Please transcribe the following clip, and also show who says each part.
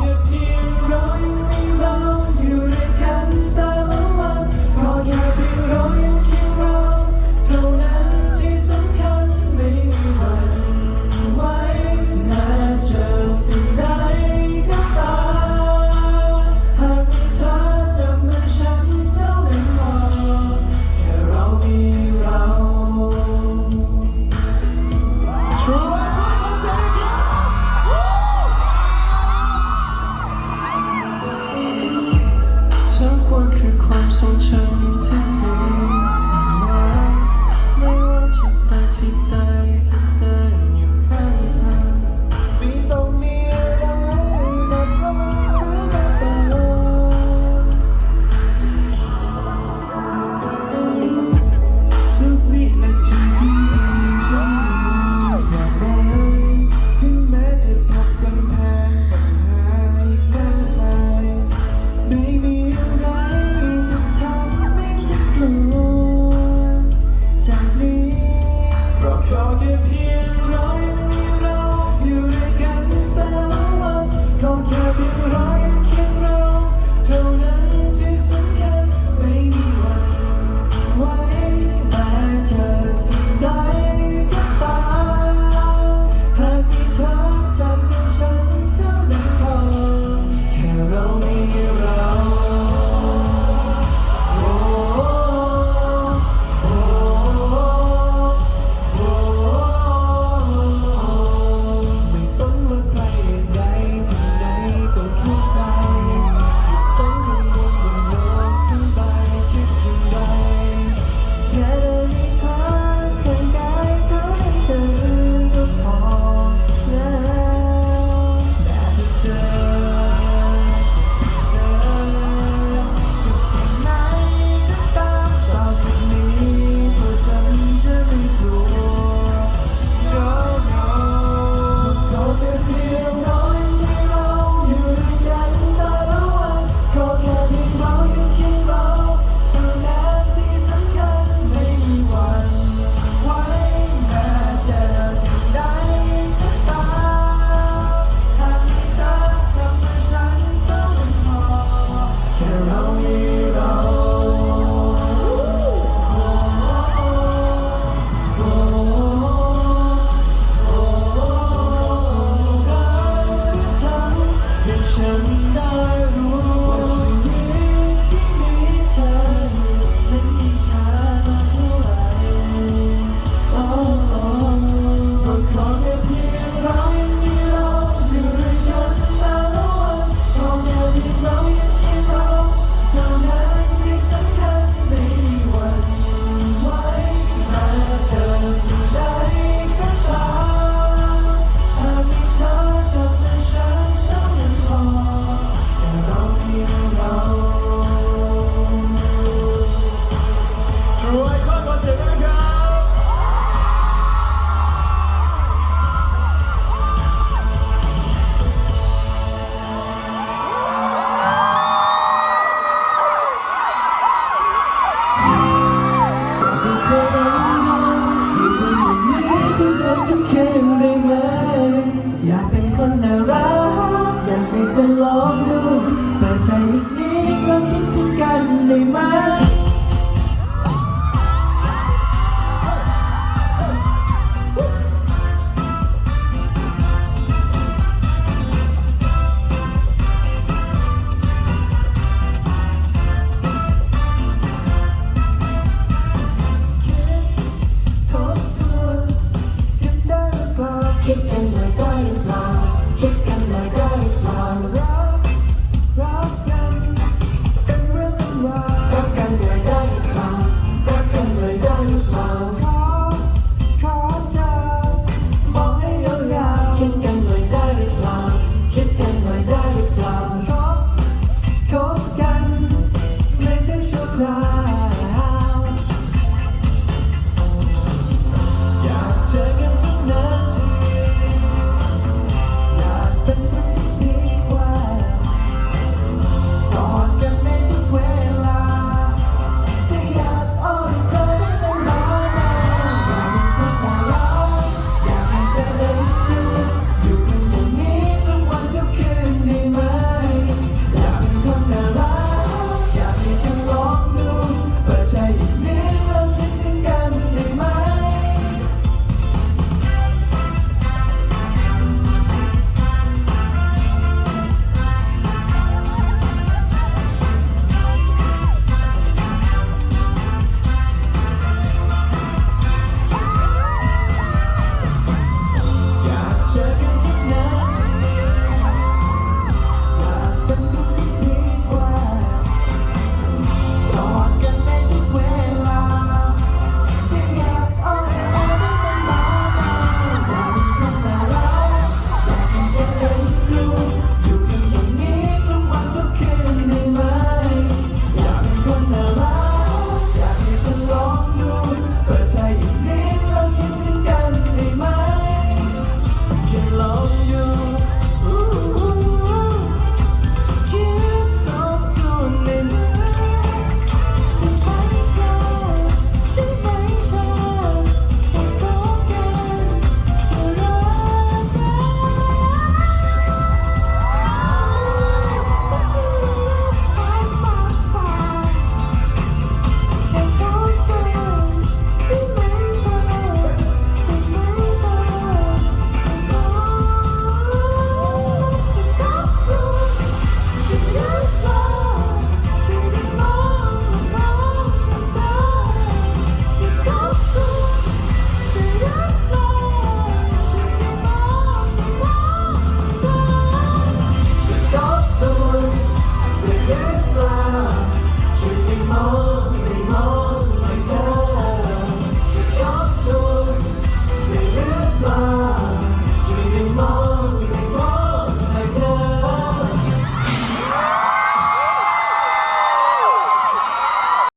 Speaker 1: แค่ ต้อ องดูเปิดใจนิดๆแล้วคิดถึงกันได้ไหมคิดทบทวนกันได้เปล่าคิดกันบ่อย